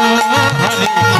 হরে